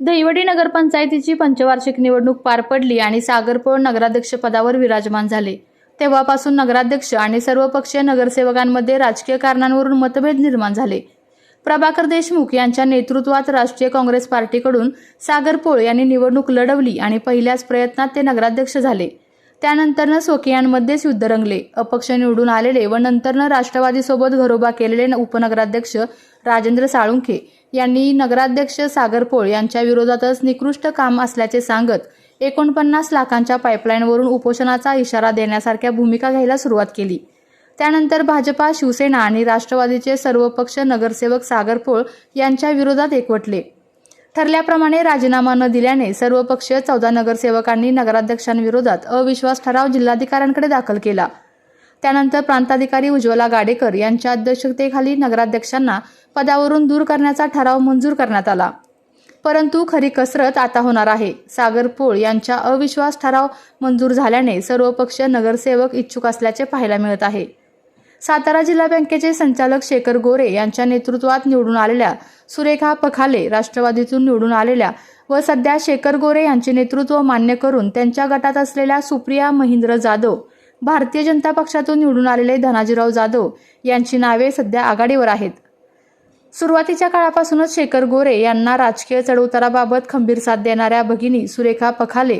दहिवडी नगरपंचायतीची पंचवार्षिक निवडणूक पार पडली आणि सागरपोळ नगराध्यक्षपदावर विराजमान झाले. तेव्हापासून नगराध्यक्ष आणि सर्वपक्षीय नगरसेवकांमध्ये राजकीय कारणांवरून मतभेद निर्माण झाले. प्रभाकर देशमुख यांच्या नेतृत्वात राष्ट्रीय काँग्रेस पार्टीकडून सागर पोळ यांनी निवडणूक लढवली आणि पहिल्याच प्रयत्नात ते नगराध्यक्ष झाले. त्यानंतरनं स्वकीयांमध्येच युद्ध रंगले अपक्ष निवडून आलेले व नंतरनं राष्ट्रवादीसोबत घरोबा केलेले उपनगराध्यक्ष राजेंद्र साळुंखे यांनी नगराध्यक्ष सागर पोळ यांच्या विरोधातच निकृष्ट काम असल्याचे सांगत एकोणपन्नास लाखांच्या पाईपलाईनवरून उपोषणाचा इशारा देण्यासारख्या भूमिका घ्यायला सुरुवात केली. त्यानंतर भाजपा शिवसेना आणि राष्ट्रवादीचे सर्व पक्ष नगरसेवक सागर पोळ यांच्या विरोधात एकवटले. ठरल्याप्रमाणे राजीनामा न दिल्याने सर्व पक्षीय चौदा नगरसेवकांनी नगराध्यक्षांविरोधात अविश्वास ठराव जिल्हाधिकाऱ्यांकडे दाखल केला. त्यानंतर प्रांताधिकारी उज्ज्वला गाडेकर यांच्या अध्यक्षतेखाली नगराध्यक्षांना पदावरून दूर करण्याचा ठराव मंजूर करण्यात आला. परंतु खरी कसरत आता होणार आहे. सागर पोळ यांच्या अविश्वास ठराव मंजूर झाल्याने सर्वपक्षीय नगरसेवक इच्छुक असल्याचे पाहायला मिळत आहे. सातारा जिल्हा बँकेचे संचालक शेखर गोरे यांच्या नेतृत्वात निवडून आलेल्या सुरेखा पखाले राष्ट्रवादीतून निवडून आलेल्या व सध्या शेखर गोरे यांचे नेतृत्व मान्य करून त्यांच्या गटात असलेल्या सुप्रिया महेंद्र जाधव भारतीय जनता पक्षातून निवडून आलेले धनाजीराव जाधव यांची नावे सध्या आघाडीवर आहेत. सुरुवातीच्या काळापासूनच शेखर गोरे यांना राजकीय चढउताराबाबत खंबीर साथ देणाऱ्या भगिनी सुरेखा पखाले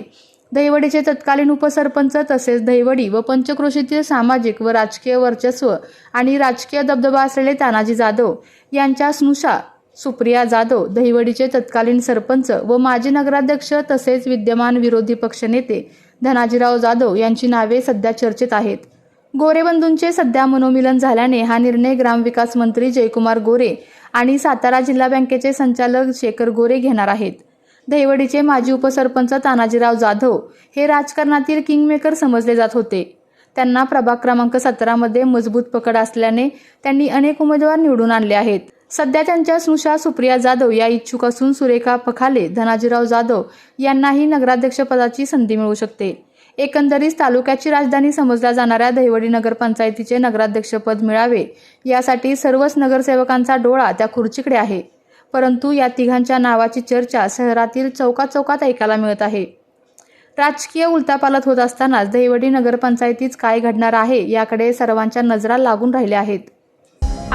दहिवडीचे तत्कालीन उपसरपंच तसेच दहिवडी व पंचक्रोशीतील सामाजिक व राजकीय वर्चस्व आणि राजकीय दबदबा असलेले तानाजी जाधव यांच्या स्नुषा सुप्रिया जाधव दहिवडीचे तत्कालीन सरपंच व माजी नगराध्यक्ष तसेच विद्यमान विरोधी पक्षनेते धनाजीराव जाधव यांची नावे सध्या चर्चेत आहेत. गोरेबंधूंचे सध्या मनोमिलन झाल्याने हा निर्णय ग्रामविकास मंत्री जयकुमार गोरे आणि सातारा जिल्हा बँकेचे संचालक शेखर गोरे घेणार आहेत. दहिवडीचे माजी उपसरपंच तानाजीराव जाधव हे राजकारणातील किंगमेकर समजले जात होते. त्यांना प्रभाग क्रमांक सतरामध्ये मजबूत पकड असल्याने त्यांनी अनेक उमेदवार निवडून आणले आहेत. सध्या त्यांच्या स्नुषा सुप्रिया जाधव या इच्छुक असून सुरेखा पखाले धनाजीराव जाधव यांनाही नगराध्यक्षपदाची संधी मिळू शकते. एकंदरीत तालुक्याची राजधानी समजल्या जाणाऱ्या दहिवडी नगरपंचायतीचे नगराध्यक्षपद मिळावे यासाठी सर्वच नगरसेवकांचा डोळा त्या खुर्चीकडे आहे. परंतु या तिघांच्या नावाची चर्चा शहरातील चौकाचौकात चौकात ऐकायला मिळत आहे. राजकीय उलथापालथ होत असतानाच दहिवडी नगरपंचायतीत काय घडणार आहे याकडे सर्वांच्या नजरा लागून राहिल्या आहेत.